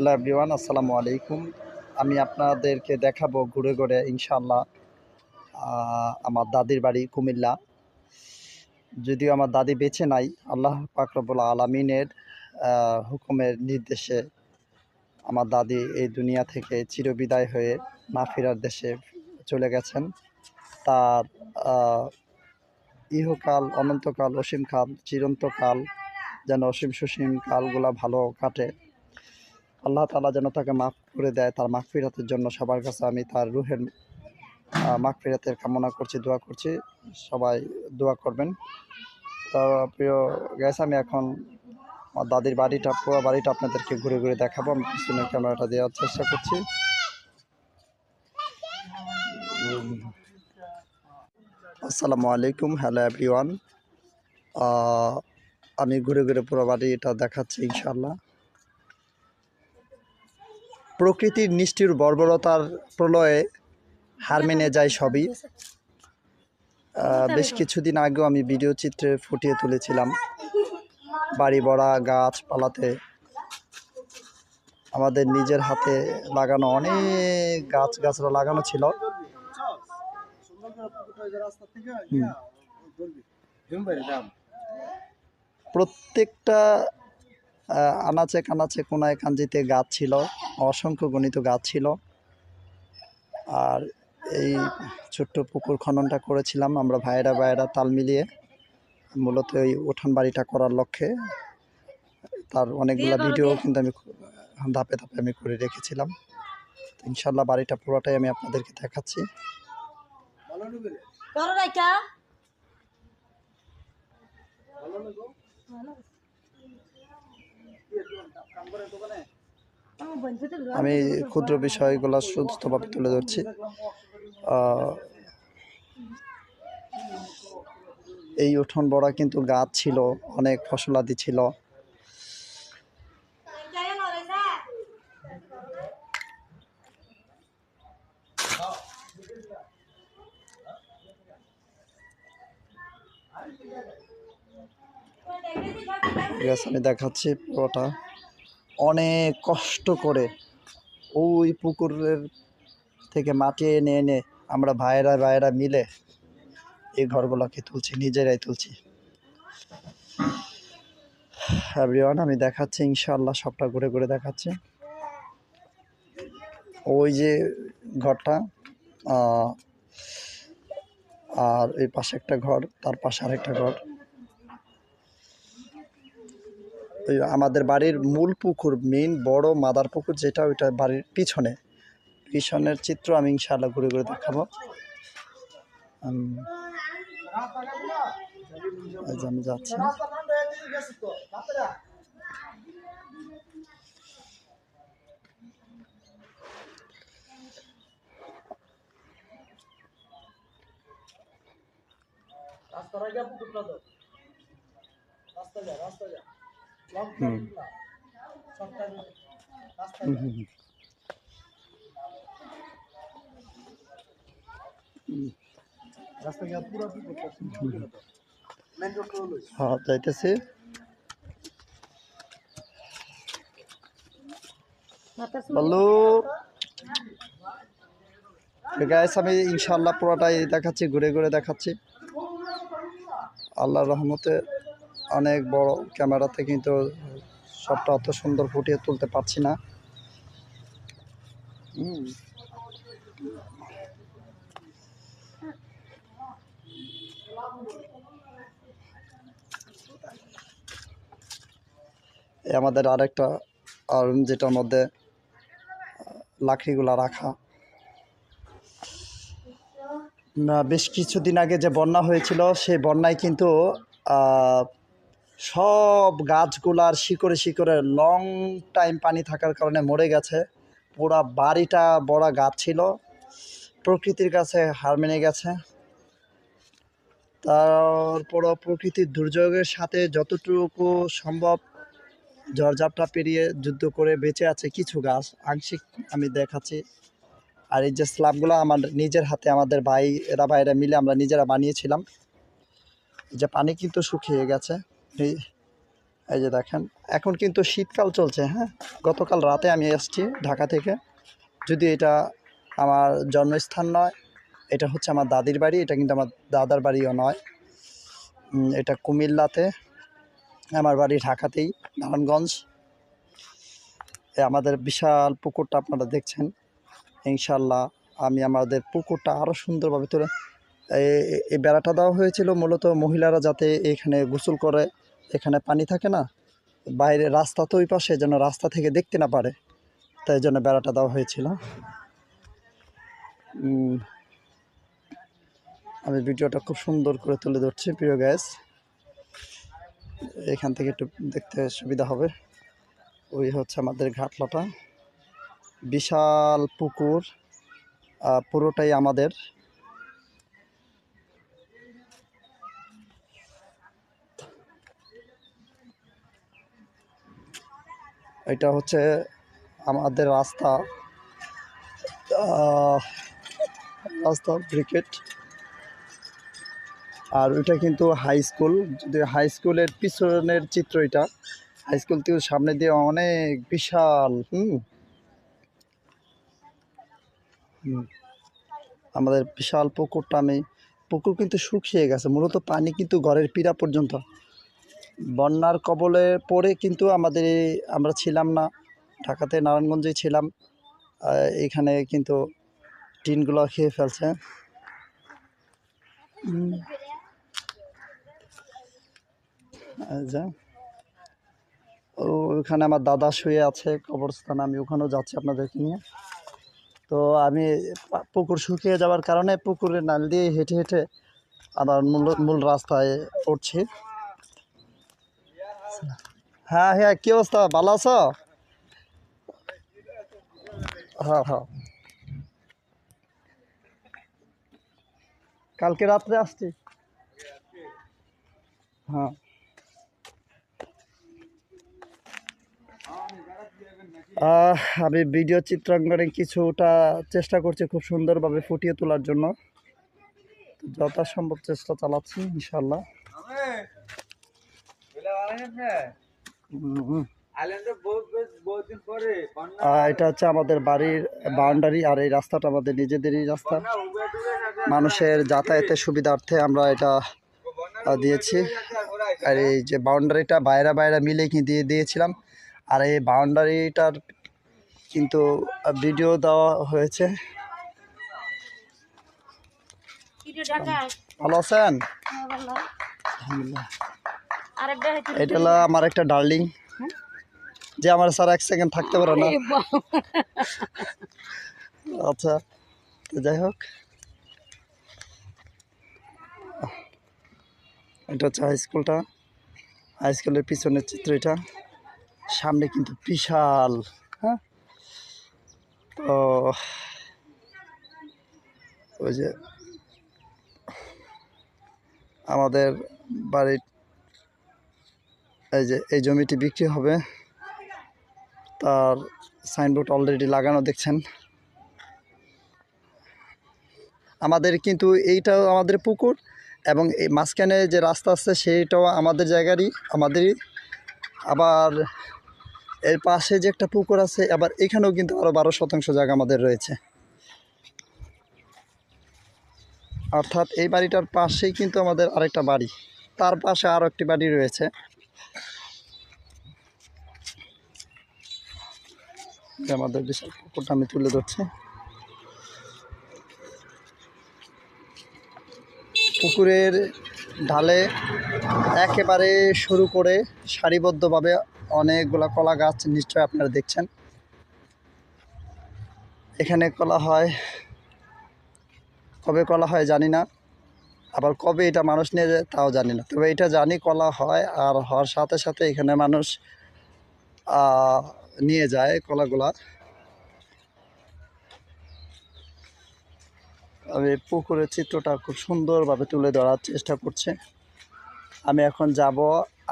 Hello everyone আসসালামু আলাইকুম। আমি আপনাদেরকে দেখাবো ঘুরে ঘুরে ইনশাল্লাহ আমার দাদির বাড়ি, কুমিল্লা। যদিও আমার দাদি বেঁচে নাই, আল্লাহ পাকরবুল আলমিনের হুকুমের নির্দেশে আমার দাদি এই দুনিয়া থেকে চিরবিদায় হয়ে না ফেরার দেশে চলে গেছেন। তার ইহকাল, অনন্তকাল, অসীমকাল, চিরন্তকাল, যেন অসীম সুসীম কালগুলা ভালো কাটে। আল্লাহ তালা যেন তাকে মাফ করে দেয়, তার মাগফিরাতের জন্য সবার কাছে আমি তার রুহের মাগফিরাতের কামনা করছি, দোয়া করছি। সবাই দোয়া করবেন। তো প্রিয় গ্যাস আমি এখন দাদির বাড়িটা পুরো বাড়িটা আপনাদেরকে ঘুরে ঘুরে দেখাবো। আমি পিছনে ক্যামেরাটা দেওয়ার চেষ্টা করছি। আসসালামু আলাইকুম, হ্যালো এভরিওয়ান আমি ঘুরে ঘুরে পুরো বাড়িটা দেখাচ্ছি ইনশাল্লাহ প্রকৃতির নিষ্ঠুর বর্বরতার প্রলয়ে হার মেনে যায় সবই। বেশ কিছুদিন আগেও আমি ভিডিও চিত্রে ফুটিয়ে তুলেছিলাম। বাড়ি ভরা গাছপালাতে আমাদের নিজের হাতে লাগানো অনেক গাছ, গাছরা লাগানো ছিল। প্রত্যেকটা আনাচে কানাচে কোনায় কাঞ্জিতে গাছ ছিল অসংখ্য গণিত গাছ ছিল। আর এই ছোট্ট পুকুর খননটা করেছিলাম আমরা ভাইয়েরা ভাইয়েরা তাল মিলিয়ে। মূলত এই উঠান বাড়িটা করার লক্ষ্যে তার অনেকগুলো ভিডিও কিন্তু আমি ধাপে ধাপে আমি করে রেখেছিলাম। ইনশাল্লাহ বাড়িটা পুরোটাই আমি আপনাদেরকে দেখাচ্ছি। রাইকা আমি ক্ষুদ্র বিষয়গুলো সুস্থভাবে তুলে ধরছি। এই উঠোন বড়া কিন্তু গাছ ছিল, অনেক ফসলাদি ছিল। আমি দেখাচ্ছি পুরোটা। অনেক কষ্ট করে ওই পুকুরের থেকে মাটি এনে এনে আমরা ভাইয়েরা ভাইয়েরা মিলে এই ঘরগুলোকে তুলছি, নিজেরাই তুলছি। এভরিওয়ান আমি দেখাচ্ছি ইনশাল্লাহ সবটা ঘুরে ঘুরে দেখাচ্ছি। ওই যে ঘরটা আর এই পাশে একটা ঘর, তার পাশে আরেকটা ঘর ওই আমাদের বাড়ির মূল পুকুর মেইন বড় মাদার পুকুর যেটা ওইটা বাড়ির পিছনে। পিছনের চিত্র আমি ইনশাআল্লাহ ঘুরে ঘুরে দেখাবো। যে আমি যাচ্ছি। হুম হুম, হুম, হুম। হ্যাঁ যাইতেছি। বলু গাইস আমি ইনশাল্লাহ পুরোটাই দেখাচ্ছি ঘুরে ঘুরে দেখাচ্ছি। আল্লাহর রহমতে অনেক বড় ক্যামেরাতে কিন্তু সবটা অত সুন্দর ফুটিয়ে তুলতে পারছি না। আমাদের আরেকটা রুম যেটার মধ্যে লাকড়িগুলা রাখা। বেশ কিছুদিন আগে যে বন্যা হয়েছিল, সেই বন্যায় কিন্তু সব গাছগুলার শিকড়ে শিকড়ে লং টাইম পানি থাকার কারণে মরে গেছে। পুরা বাড়িটা বড় গাছ ছিল। প্রকৃতির কাছে হার মেনে গেছে। তারপরও প্রকৃতির দুর্যোগের সাথে যতটুকু সম্ভব ঝড়ঝাপটা পেরিয়ে যুদ্ধ করে বেঁচে আছে কিছু গাছ। আংশিক আমি দেখাচ্ছি। আর এই যে স্ল্যাবগুলো আমার নিজের হাতে, আমাদের ভাই, এরা ভাইরা মিলে আমরা নিজেরা বানিয়েছিলাম। যে পানি কিন্তু শুকিয়ে গেছে। এই এই যে দেখেন, এখন কিন্তু শীতকাল চলছে হ্যাঁ? গতকাল রাতে আমি এসেছি ঢাকা থেকে। যদি এটা আমার জন্মস্থান নয়, এটা হচ্ছে আমার দাদির বাড়ি, এটা কিন্তু আমার দাদার বাড়িও নয়। এটা কুমিল্লাতে, আমার বাড়ি ঢাকাতেই, নারায়ণগঞ্জ। আমাদের বিশাল পুকুরটা আপনারা দেখছেন। ইনশাল্লাহ আমি আমাদের পুকুরটা আরও সুন্দরভাবে তুলে এই বেড়াটা দেওয়া হয়েছিল মূলত মহিলারা যাতে এখানে গোসল করে। এখানে পানি থাকে না, বাইরে রাস্তা তো ওই পাশে, যেন রাস্তা থেকে দেখতে না পারে। তাই জন্য বেড়াটা দেওয়া হয়েছিল। আমি ভিডিওটা খুব সুন্দর করে তুলে ধরছি, প্রিয় গ্যাস এখান থেকে একটু দেখতে সুবিধা হবে। ওই হচ্ছে আমাদের ঘাটলাটা। বিশাল পুকুর পুরোটাই আমাদের এটা হচ্ছে আমাদের রাস্তা রাস্তা ব্রিকেট। আর ওইটা কিন্তু হাই স্কুল যদি হাই স্কুলের পিছনের চিত্র এটা। হাই স্কুল থেকে সামনে দিয়ে অনেক বিশাল হুম। আমাদের বিশাল পুকুরটা আমি, পুকুর কিন্তু শুকিয়ে গেছে, মূলত পানি কিন্তু ঘরের পীড়া পর্যন্ত। বন্যার কবলে পড়ে কিন্তু আমাদের আমরা ছিলাম না। ঢাকাতে নারায়ণগঞ্জে ছিলাম। এখানে কিন্তু টিনগুলো খেয়ে ফেলছে। ওখানে আমার দাদা শুয়ে আছে, কবরস্থান। আমি ওখানেও যাচ্ছি আপনাদেরকে নিয়ে। তো আমি পুকুর শুকিয়ে যাওয়ার কারণে পুকুরে নাল দিয়ে হেঁটে হেঁটে আমার মূল মূল রাস্তায় উঠছি। হ্যাঁ হ্যাঁ কি অবস্থা? ভালো আছো? হ্যাঁ হ্যাঁ। কালকে রাত্রে আসছি। হ্যাঁ। আমি ভিডিও চিত্রাঙ্কনে কিছুটা চেষ্টা করছি খুব সুন্দরভাবে ফুটিয়ে তোলার জন্য। যথাসম্ভব চেষ্টা চালাচ্ছি ইনশাল্লাহ এটা হচ্ছে আমাদের বাড়ির বাউন্ডারি আর এই রাস্তাটা আমাদের নিজেদেরই রাস্তা। মানুষের যাতায়াতের সুবিধার্থে আমরা এটা দিয়েছি। আর এই যে বাউন্ডারিটা বাইরে বাইরে মিলে কি দিয়ে দিয়েছিলাম আর এই বাউন্ডারিটার কিন্তু ভিডিও দেওয়া হয়েছে। ভালো আছেন? আলহামদুলিল্লাহ আরেকটা হচ্ছে এটা হলো আমার একটা ডার্লিং। যে আমার স্যার এক সেকেন্ড থাকতে পারে না। আচ্ছা তো যাই হোক। এটা হচ্ছে হাই স্কুলটা হাই স্কুলের পিছনের চিত্র এটা সামনে কিন্তু বিশাল হ্যাঁ? তো ওই যে আমাদের বাড়ির এই যে, এই জমিটি বিক্রি হবে। তার সাইনবোর্ড অলরেডি লাগানো, দেখছেন? আমাদের কিন্তু এইটাও আমাদের পুকুর এবং এই মাঝখানে যে রাস্তা আছে, সেইটাও আমাদের জায়গারই, আমাদেরই। আবার এর পাশে যে একটা পুকুর আছে, আবার এখানেও কিন্তু আরও বারো শতাংশ জায়গা আমাদের রয়েছে। অর্থাৎ এই বাড়িটার পাশেই কিন্তু আমাদের আরেকটা বাড়ি। তার পাশে আরও একটি বাড়ি রয়েছে। আমাদের বিশাল পুকুরটা আমি তুলে ধরছি। পুকুরের ঢালে একেবারে শুরু করে সারিবদ্ধভাবে অনেকগুলা কলা গাছ নিশ্চয় আপনারা দেখছেন। এখানে কলা হয়, কবে কলা হয় জানি না। আবার কবে এটা মানুষ নিয়ে যায় তাও জানি না। তবে এটা জানি কলা হয় আর হওয়ার সাথে সাথে এখানে মানুষ নিয়ে যায় কলাগুলা। আমি পুকুরের চিত্রটা খুব সুন্দরভাবে তুলে ধরার চেষ্টা করছে। আমি এখন যাব,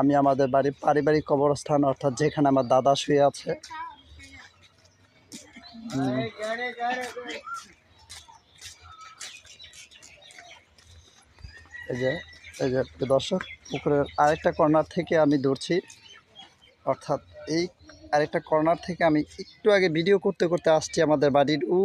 আমি আমাদের বাড়ির পারিবারিক কবরস্থান, অর্থাৎ যেখানে আমার দাদা শুয়ে আছে। এই যে এই যে দর্শক, পুকুরের আরেকটা কর্নার থেকে আমি ধরছি অর্থাৎ এই আরেকটা কর্নার থেকে আমি একটু আগে ভিডিও করতে করতে আসছি আমাদের বাড়ির উ